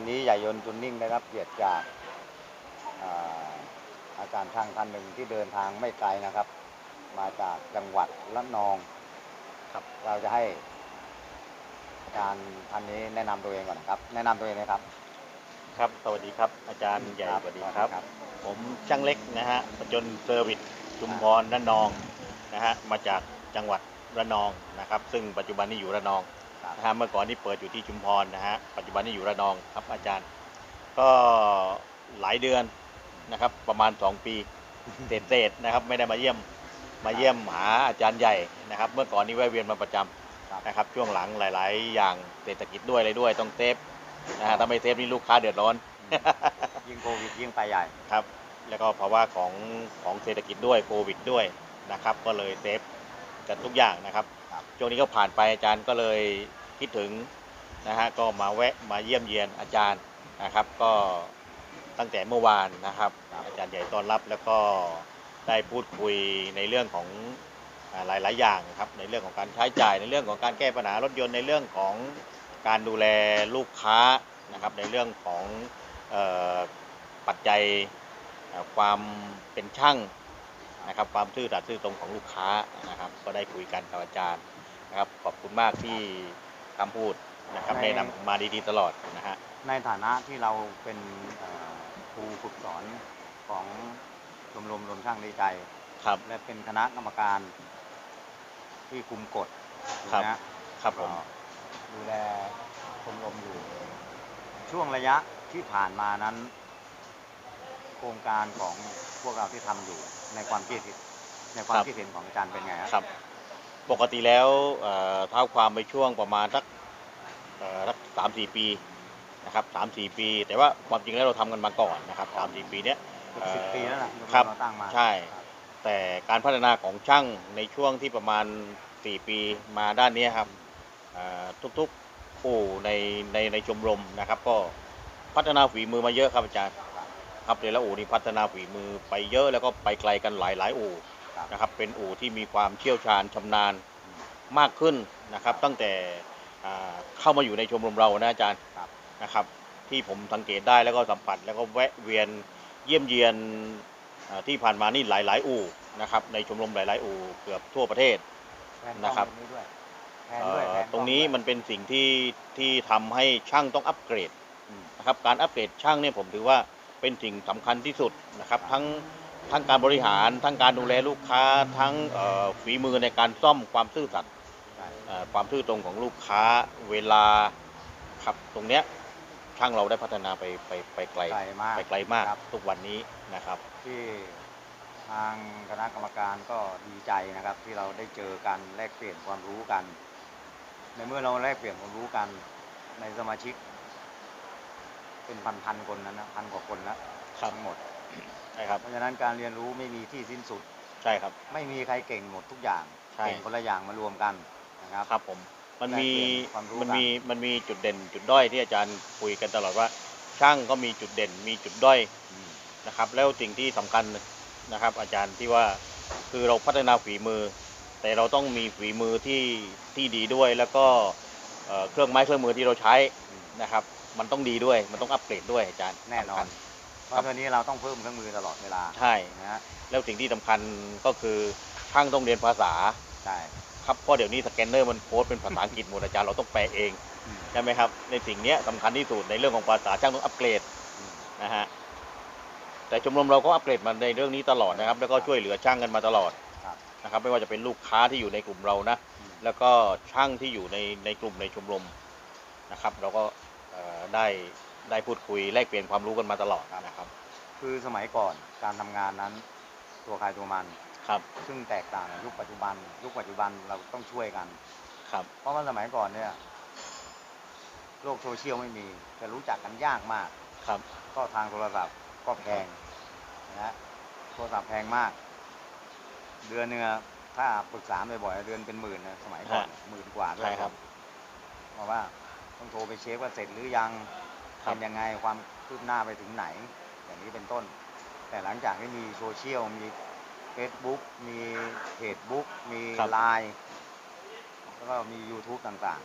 วันนี้ใหญ่ยนต์จุนนิ่งได้รับเกียรติจากอ่าอาจารย์ช่างท่านหนึ่งที่เดินทางไม่ไกลนะครับ มาจากจังหวัดละนองครับเราจะให้อาจารย์ท่านนี้แนะนำตัวเองก่อนนะครับ แนะนำตัวเองนะครับ ครับสวัสดีครับ อาจารย์ใหญ่ครับสวัสดีครับครับ ผมช่างเล็กนะฮะประจนเซอร์วิสชุมพรระนองนะฮะมาจากจังหวัดระนองนะครับ ซึ่งปัจจุบันนี้อยู่ระนอง ครับนะฮะเมื่อก่อนนี่เปิดอยู่ที่ชุมพรนะฮะปัจจุบันนี้อยู่ระนองครับอาจารย์ ก็หลายเดือนนะครับประมาณ 2 ปีเศษๆนะครับไม่ได้มาเยี่ยมมาเยี่ยมหาอาจารย์ใหญ่นะครับ เมื่อก่อนนี้แวะเวียนมาประจำครับนะครับช่วงหลังหลาย ๆ อย่างเศรษฐกิจด้วยอะไรด้วยต้องเซฟนะฮะถ้าไม่เซฟนี่ลูกค้าเดือดร้อนยิ่งโควิดยิ่งไปใหญ่ครับ แล้วก็ภาวะของของเศรษฐกิจด้วยโควิดด้วยนะครับ ก็เลยเซฟกันทุกอย่างนะครับครับ ช่วงนี้ก็ผ่านไปอาจารย์ก็เลยคิดถึงนะฮะก็มาแวะมาเยี่ยมเยียนอาจารย์นะครับ ก็ตั้งแต่เมื่อวานนะครับ อาจารย์ใหญ่ต้อนรับแล้วก็ได้พูดคุยในเรื่องของอ่าหลาย ๆ อย่างครับในเรื่องของการใช้จ่ายในเรื่องของการแก้ปัญหารถยนต์ในเรื่องของการดูแลลูกค้านะครับในเรื่องของออปัจจัยความเป็นช่างนะครับความซื่อสัตย์ซื่อตรงของลูกค้านะครับ ก็ได้คุยกันกับอาจารย์ นะครับขอบคุณมากที่คำพูดนะครับใน แนะนำมาดีๆตลอดนะฮะ ในฐานะที่เราเป็นเอ่อครูฝึกสอนของชมรมรวมช่างดีใจ ครับ และเป็นคณะกรรมการที่คุมกฎถูกครับไหมฮะครับผมก็ดูแลชมรมอยู่ ช่วงระยะที่ผ่านมานั้น โครงการของพวกเราที่ทำอยู่ในความคิดเห็นในความคิดเห็นของอาจารย์เป็นไงฮะ ครับ ปกติแล้วเอ่อเท้าความไปช่วงประมาณสักเอ่อสักสามสี่ปีนะครับสามสี่ปี แต่ว่าความจริงแล้วเราทำกันมาก่อนนะครับสามสี่ปีเนี้ยเกือบสิบปีแล้วนะครับเราตั้งมาใช่ แต่การพัฒนาของช่างในช่วงที่ประมาณ4ปีมาด้านนี้ครับเอ่อทุกๆอู่ในในในชมรมนะครับ ก็พัฒนาฝีมือมาเยอะครับอาจารย์ ครับเดละอู่นี่พัฒนาฝีมือไปเยอะแล้วก็ไปไกลกันหลายหลายๆอู่ครับ นะครับ เป็นอู่ที่มีความเชี่ยวชาญชำนาญมากขึ้นนะครับ ตั้งแต่อ่าเข้ามาอยู่ในชมรมเรานะอาจารย์ครับนะครับ ที่ผมสังเกตได้แล้วก็สัมผัสแล้วก็แวะเวียนเยี่ยมเยียนอ่าที่ผ่านมานี่หลาย ๆ อู่นะครับในชมรมหลาย ๆ อู่เกือบทั่วประเทศแผนนะครับกล้องตรงนี้ด้วยแผนเอ่ด้วยอแผกล้อตรงนี้ด้วยมันเป็นสิ่งที่ที่ทำให้ช่างต้องอัปเกรดอืมนะครับการอัปเกรดช่างเนี่ยผมถือว่าเป็นสิ่งสำคัญที่สุดนะครับครับทั้ง ทั้งการบริหารทั้งการดูแลลูกค้าทั้งเอ่อฝีมือในการซ่อมความซื่อสัตย์ใช่เอ่อความซื่อตรงของลูกค้าเวลาครับตรงเนี้ยช่างเราได้พัฒนาไปไปไปไกลไกลมากไปไกลมาก ครับ ทุกวันนี้นะครับ ที่ทางคณะกรรมการก็ดีใจนะครับ ที่เราได้เจอกันแลกเปลี่ยนความรู้กัน ในเมื่อเราแลกเปลี่ยนความรู้กันในสมาชิก เป็นพันๆคนนั้นนะพันกว่าคนแล้วครับ ทั้งหมด ใช่ครับ เพราะฉะนั้นการเรียนรู้ไม่มีที่สิ้นสุด ใช่ครับ ไม่มีใครเก่งหมดทุกอย่าง ใช่ เก่งคนละอย่างมารวมกันนะครับ ครับผม มันมี แลกเปลี่ยนความรู้มันกันมี มันมีจุดเด่น จุดด้อยที่อาจารย์คุยกันตลอดว่า ช่างก็มีจุดเด่น มีจุดด้อยอืมนะครับ แล้วสิ่งที่สำคัญนะครับ อาจารย์ที่ว่า คือเราพัฒนาฝีมือ แต่เราต้องมีฝีมือที่ที่ดีด้วย แล้วก็เอ่อเครื่องไม้เครื่องมือที่เราใช้อืมนะครับ มันต้องดีด้วย มันต้องอัปเกรดด้วยอาจารย์แน่นอนสำคัญ เพราะตอนนี้เราต้องเพิ่มเครื่องมือตลอดเวลาใช่นะฮะแล้วสิ่งที่สำคัญก็คือช่างต้องเรียนภาษาใช่ครับเพราะเดี๋ยวนี้สแกนเนอร์มันโค้ดเป็นภาษาอังกฤษหมดอาจารย์เราต้องแปลเองอืมใช่ไหมครับ ในสิ่งเนี้ยสำคัญที่สุดในเรื่องของภาษาช่างต้องอัปเกรดอืมนะฮะแต่ชมรมเราก็อัปเกรดมาในเรื่องนี้ตลอดนะครับ แล้วก็ช่วยเหลือช่างกันมาตลอดครับนะครับไม่ว่าจะเป็นลูกค้าที่อยู่ในกลุ่มเรานะอืมแล้วก็ช่างที่อยู่ในในกลุ่มในชมรมนะครับ เราก็เอ่อได้ ได้พูดคุยแลกเปลี่ยนความรู้กันมาตลอดนะครับ คือสมัยก่อนการทำงานนั้น ตัวใครตัวมัน ครับ ซึ่งแตกต่างกับยุคปัจจุบัน ยุคปัจจุบันเราต้องช่วยกัน ครับ เพราะว่าสมัยก่อนเนี่ยโลกโซเชียลไม่มีจะรู้จักกันยากมาก ครับ ก็ทางโทรศัพท์ก็แพงนะฮะโทรศัพท์แพงมาก เดือนเนื้อะถ้าปรึกษาบ่อยๆเดือนเป็นหมื่นนะสมัยก่อนหมื่นกว่าด้วยใช่ครับ เพราะว่าต้องโทรไปเช็คว่าเสร็จหรือยังครับ เป็นยังไงความคืบหน้าไปถึงไหน อย่างนี้เป็นต้น แต่หลังจากที่มีโซเชียลมี Facebook มีเพจบุ๊กมีครับไลน์แล้วก็มี YouTube ต่าง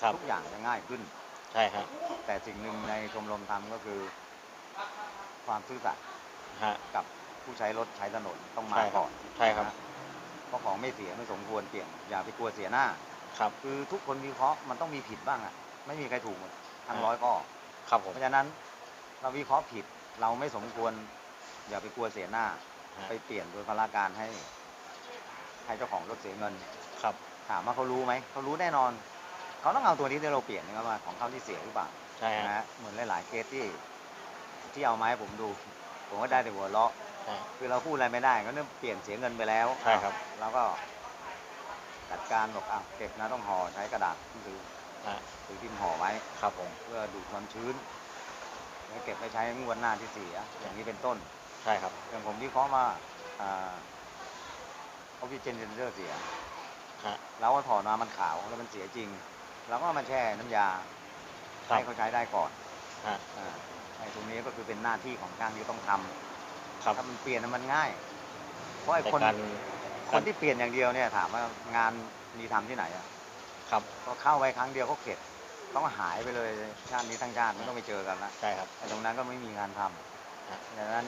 ครับ ๆ ทุกอย่างจะง่ายขึ้น ใช่ครับทแต่สิ่งหนึ่งในชมรมทำก็คือ ความซื่อสัตย์ฮะ กับผู้ใช้รถใช้ถนนต้องมาใช่ครับก่อนใช่ครับ นะเพราะของไม่เสียไม่สมควรเปลี่ยนอย่าไปกลัวเสียหน้า ครับ คือทุกคนวิเคราะห์มันต้องมีผิดบ้างอะไม่มีใครถูกหมดทั้งอ่าร้อยข้อ ครับผมเพราะฉะนั้นเราวิเคราะห์ผิดเราไม่สมควร อย่าไปกลัวเสียหน้า ฮะ ไปเปลี่ยนโดยพลาการให้ ให้เจ้าของรถเสียเงิน ครับ ถามว่าเขารู้ไหมเขารู้แน่นอน เขาต้องเอาตัวนี้ที่เราเปลี่ยนนะครับว่าของเขาที่เสียหรือเปล่าใช่ฮะนะฮะเหมือนหลาย ๆเคสที่ ที่เอามาให้ผมดู ผมก็ได้แต่หัวเราะ ใช่ คือเราพูดอะไรไม่ได้ก็เนื่องเปลี่ยนเสียเงินไปแล้วใช่ครับแล้วก็จัดการบอกอะเก็บนะต้องห่อใช้กระดาษหรือ ฮะถือพิมพ์ห่อไว้ครับผมเพื่อดูดความชื้นแล้วเก็บไปใช้งวดหน้าที่เสียอย่างนี้เป็นต้นใช่ครับ อย่างผมวิเคราะห์ว่าอ่าออกซิเจนเซนเซอร์เสียฮะเราก็ถอดมามันขาวแล้วมันเสียจริงเราก็เอามาแช่น้ำยาครับให้เขาใช้ได้ก่อนฮะอ่าไอ้ตรงนี้ก็คือเป็นหน้าที่ของช่างที่ต้องทำครับถ้ามันเปลี่ยนน่ะมันง่าย เพราะไอ้แต่คนการคนที่เปลี่ยนอย่างเดียวเนี่ยถามว่างานมีทำที่ไหนอะ ครับ พอเข้าไปครั้งเดียวเขาเข็ดต้องหายไปเลยชาตินี้ทั้งชาติไม่ต้องไปเจอกันละใช่ครับ ไอ้ตรงนั้นก็ไม่มีงานทฮะำดังนั้น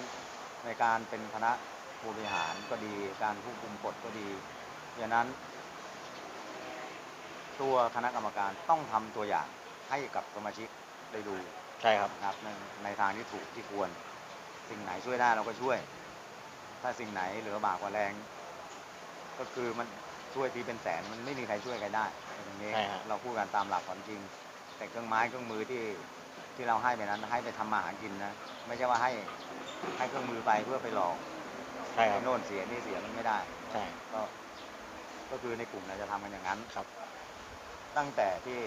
ในการเป็นคณะผู้บริหารก็ดี การควบคุมกฎก็ดีดังนั้น ตัวคณะกรรมการต้องทำตัวอย่างให้กับสมาชิกได้ดู ใช่ครับ นะครับในในทางที่ถูกที่ควร สิ่งไหนช่วยได้เราก็ช่วย ถ้าสิ่งไหนเหลือบากกว่าแรง ก็คือมัน ช่วยทีเป็นแสนมันไม่มีใครช่วยใครได้ในตรงนี้ใช่ฮะ เราพูดกันตามหลักความจริง แต่เครื่องไม้เครื่องมือที่ที่เราให้ไปนั้นให้ไปทำมาหากินนะไม่ใช่ว่าให้ให้เครื่องมือไปเพื่อไปหลอกใช่ครัไอ้บโน่นเสียนี่เสียมันไม่ได้ ใช่ก็ก็คือในกลุ่มเราจะทำกันอย่างนั้น ครับ ตั้งแต่ที่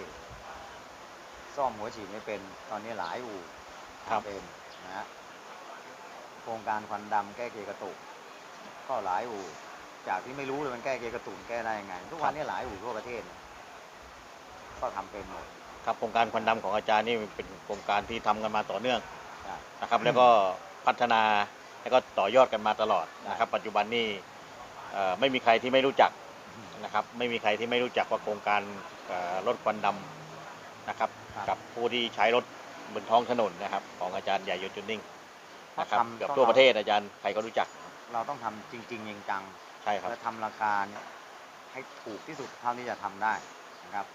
ซ่อมหัวฉีดไม่เป็นตอนนี้หลายอู่ครับทำเป็นนะฮะโครงการควันดำแก้เกยร์กระตุก ก็หลายอู่ จากที่ไม่รู้เลยมันแก้เกยร์กระตุกแก้ได้ยังไง ทุกวันนี้หลายอู่ทั่วประเทศเนี่ยก็ทำเป็นหมดครับโครงการควันดำของอาจารย์นี่เป็นโครงการที่ทำกันมาต่อเนื่องนะนะครับ แล้วก็พัฒนาแล้วก็ต่อยอดกันมาตลอดนะครับ ปัจจุบันนี่เอ่อไม่มีใครที่ไม่รู้จักนะครับไม่มีใครที่ไม่รู้จักว่าโครงการเอ่อลดควันดำนะครับ กับผู้ที่ใช้รถบนท้องถนนนะครับ ของอาจารย์ใหญ่ยนต์จุนนิ่งนะครับทำเกือบต้องทั่วประเทศอาจารย์ใครก็รู้จัก เราต้องทำจริง ๆ จริงจัง ใช่ครับ และทำราคาเนี่ยให้ถูกที่สุดเท่าที่จะทำได้นะครับ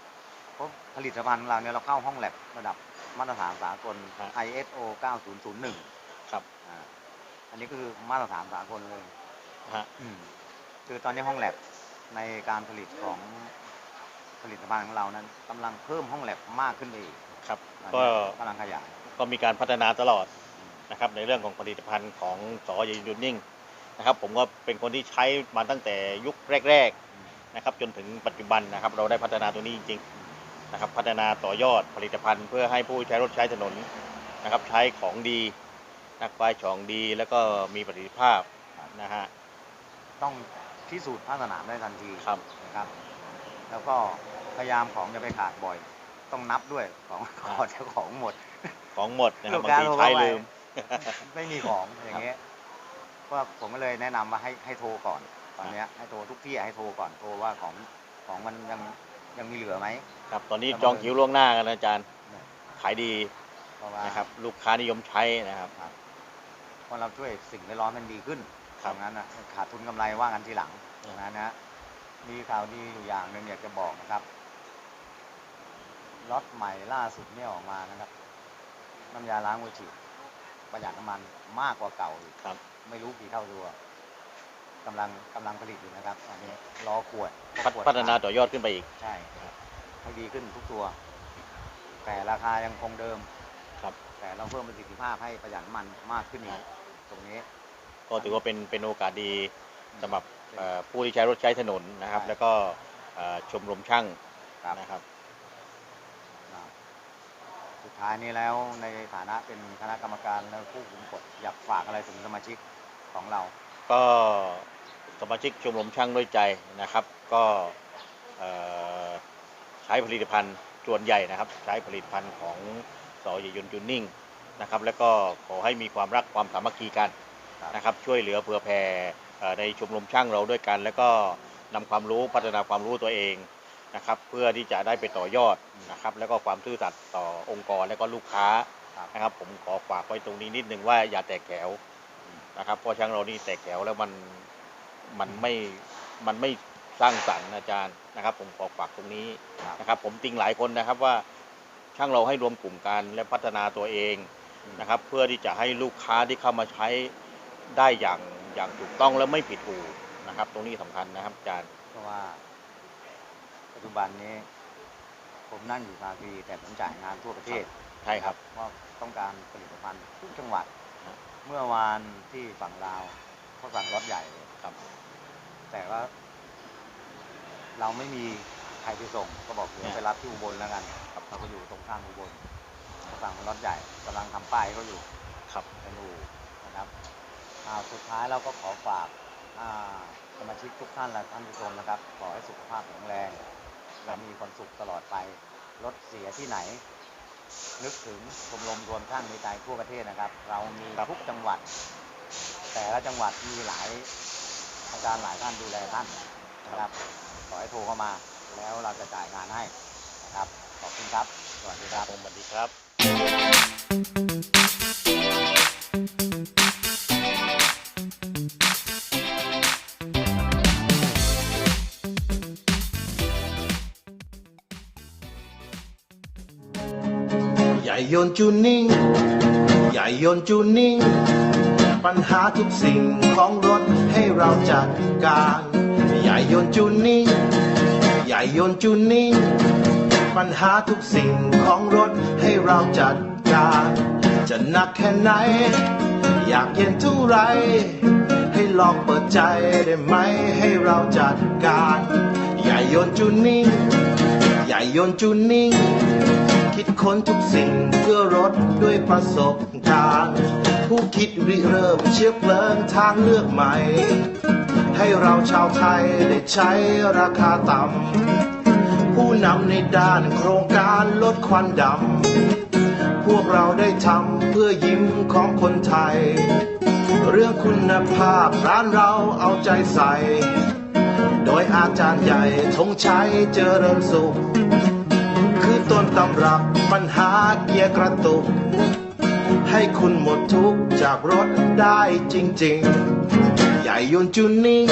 เพราะผลิตภัณฑ์ของเราเนี่ยเราเข้าห้องแลบระดับมาตรฐานสากล ฮะ ISO 9001ครับอ่าอันนี้ก็คือมาตรฐานสากลเลย ฮะ อืมคือตอนนี้ห้องแลบในการผลิตของผลิตภัณฑ์ของเรานั้นกำลังเพิ่มห้องแลบมากขึ้นไปอีกครับตอนก็นี้กำลังขยายก็มีการพัฒนาตลอดอืมนะครับในเรื่องของผลิตภัณฑ์ของสอใหญ่ยนต์นิ่ง นะครับ ผมก็เป็นคนที่ใช้มาตั้งแต่ยุคแรก ๆนะครับ จนถึงปัจจุบันนะครับ เราได้พัฒนาตัวนี้จริงๆนะครับ พัฒนาต่อยอดผลิตภัณฑ์ เพื่อให้ผู้ใช้รถใช้ถนนนะครับ ใช้ของดีนักไฟของดี แล้วก็มีประสิทธิภาพนะฮะต้องพิสูจน์ภาคสนามได้ทันทีครับนะครับ แล้วก็พยายามของจะไปขาดบ่อย ต้องนับด้วยของขอเจ้าของหมด ของหมดนะครับลูบากงค้าทีโทรใช้เข้าไปลืม ไม่มีของอย่างเงี้ย ก็ผมก็เลยแนะนำว่าให้ให้โทรก่อน ตอนเนี้ยให้โทรทุกที่ให้โทรก่อนโทรว่าของของมันยังยังมีเหลือไหม ครับตอนนี้จองคิวล่วงหน้ากันนะอาจารย์เนี่ยขายดีเพราะว่านะครับลูกค้านิยมใช้นะครับ เพราะเราช่วยสิ่งแวดล้อมมันดีขึ้นครับตรงนั้นนะขาดทุนกำไรว่ากันทีหลังตรงนั้นนะมีข่าวดีอยู่อย่างหนึ่งอยากจะบอกนะครับล็อตใหม่ล่าสุดเนี่ยออกมานะครับน้ำยาล้างหัวฉีดประหยัดน้ำมันมากกว่าเก่าอีกครับ ไม่รู้กี่เท่าตัวกำลังกำลังผลิตอยู่นะครับอันนี้รอขวดพัฒขวดพัฒนาต่อยอดขึ้นไปอีก ใช่ให้ดีขึ้นทุกตัว แต่ราคายังคงเดิมครับ แต่เราเพิ่มประสิทธิภาพให้ประหยัดน้ำมันมากขึ้นอีกตรงนี้ ก็ถือว่าเป็นเป็นโอกาสดีสำหรับเอ่อผู้ที่ใช้รถใช้ถนนนะครับ ใช่แล้วก็เอ่อชมรมช่างครับ นะครับนะสุด ท้ายนี้แล้วในฐานะเป็นคณะกรรมการและผู้คุมกฎอยากฝากอะไรถึงสมาชิกของเรา ก็สมาชิกชมรมช่างด้วยใจนะครับ ก็ใช้ผลิตภัณฑ์ส่วนใหญ่นะครับ ใช้ผลิตภัณฑ์ของสอใหญ่ยนจูนนิ่งนะครับ แล้วก็ขอให้มีความรักความสามัคคีกันนะครับ ช่วยเหลือเผื่อแผ่ในชมรมช่างเราด้วยกัน แล้วก็นำความรู้พัฒนาความรู้ตัวเอง นะครับเพื่อที่จะได้ไปต่อยอดนะครับแล้วก็ความซื่อสัตย์ต่อองค์กรและก็ลูกค้าครับนะครับ ผมขอฝากไว้ตรงนี้นิดนึงว่าอย่าแตกแถวนะครับเพราะช้างเรานี่แตกแถวแล้วมันมันไม่มันไม่สร้างสรรค์อาจารย์นะครับ ผมขอฝากตรงนี้ครับนะครับ ผมติงหลายคนนะครับว่าช่างเราให้รวมกลุ่มกันและพัฒนาตัวเองนะครับ เพื่อที่จะให้ลูกค้าที่เข้ามาใช้ได้อย่างอย่างถูกต้องและไม่ผิดหูนะครับ ตรงนี้สำคัญนะครับอาจารย์เพราะว่าปั จจุบันนี้ ผมนั่งอยู่ภาคีแต่ผมจ่ายงานทั่วประเทศใช่ครับว่าต้องการผลิตภัณฑ์ทุกจังหวัดครับเมื่อวานที่ฝั่งลาวเขาสั่งรถใหญ่เลยครับ แต่ว่า เราไม่มีใครไปส่งก็บอกเดี๋ยวไปรับที่อุบลแล้วกันครับเราก็อยู่ตรงข้ามอุบลเขาสั่งรถใหญ่กำลังทำป้ายเขาอยู่ครับเป็นอูนะครับอ่าสุดท้ายเราก็ขอฝากอ่าสมาชิกทุกท่านและท่านผู้ชมนะครับ ขอให้สุขภาพแข็งแรง และมีความสุขตลอดไป รถเสียที่ไหน นึกถึงชมรมรวมช่างในใจทั่วประเทศนะครับ เรามีครับทุกจังหวัด แต่ละจังหวัดมีหลายอาจารย์หลายท่านดูแลท่านนะครับ ขอให้โทรเข้ามาแล้วเราจะจ่ายงานให้นะครับ ขอบคุณครับ สวัสดีครับผมสวัสดีครับ ย่าโยนจูนิ่งอย่โยนจูนิ่ง ปัญหาทุกสิ่งของรถให้เราจัดการอย่โยนจูนิ่งอย่โยนจูนิ่ง ปัญหาทุกสิ่งของรถให้เราจัดการ จะหนักแค่ไหน อยากเย็นเท่าไร ให้ลองเปิดใจได้ไหมให้เราจัดการอย่โยนจูนิ่งอย่โยนจูนิ่ง คิดค้นทุกสิ่งเพื่อรถด้วยประสบการณ์ ผู้คิดริเริ่มเชื้อเพลิงทางเลือกใหม่ ให้เราชาวไทยได้ใช้ราคาต่ำ ผู้นำในด้านโครงการลดควันดำ พวกเราได้ทำเพื่อยิ้มของคนไทย เรื่องคุณภาพร้านเราเอาใจใส่ โดยอาจารย์ใหญ่ธงชัยเจริญสุข ต้นตำรับปัญหาเกียร์กระตุก ให้คุณหมดทุกข์จากรถได้จริง ๆ ใหญ่ยนต์จูนิ่ง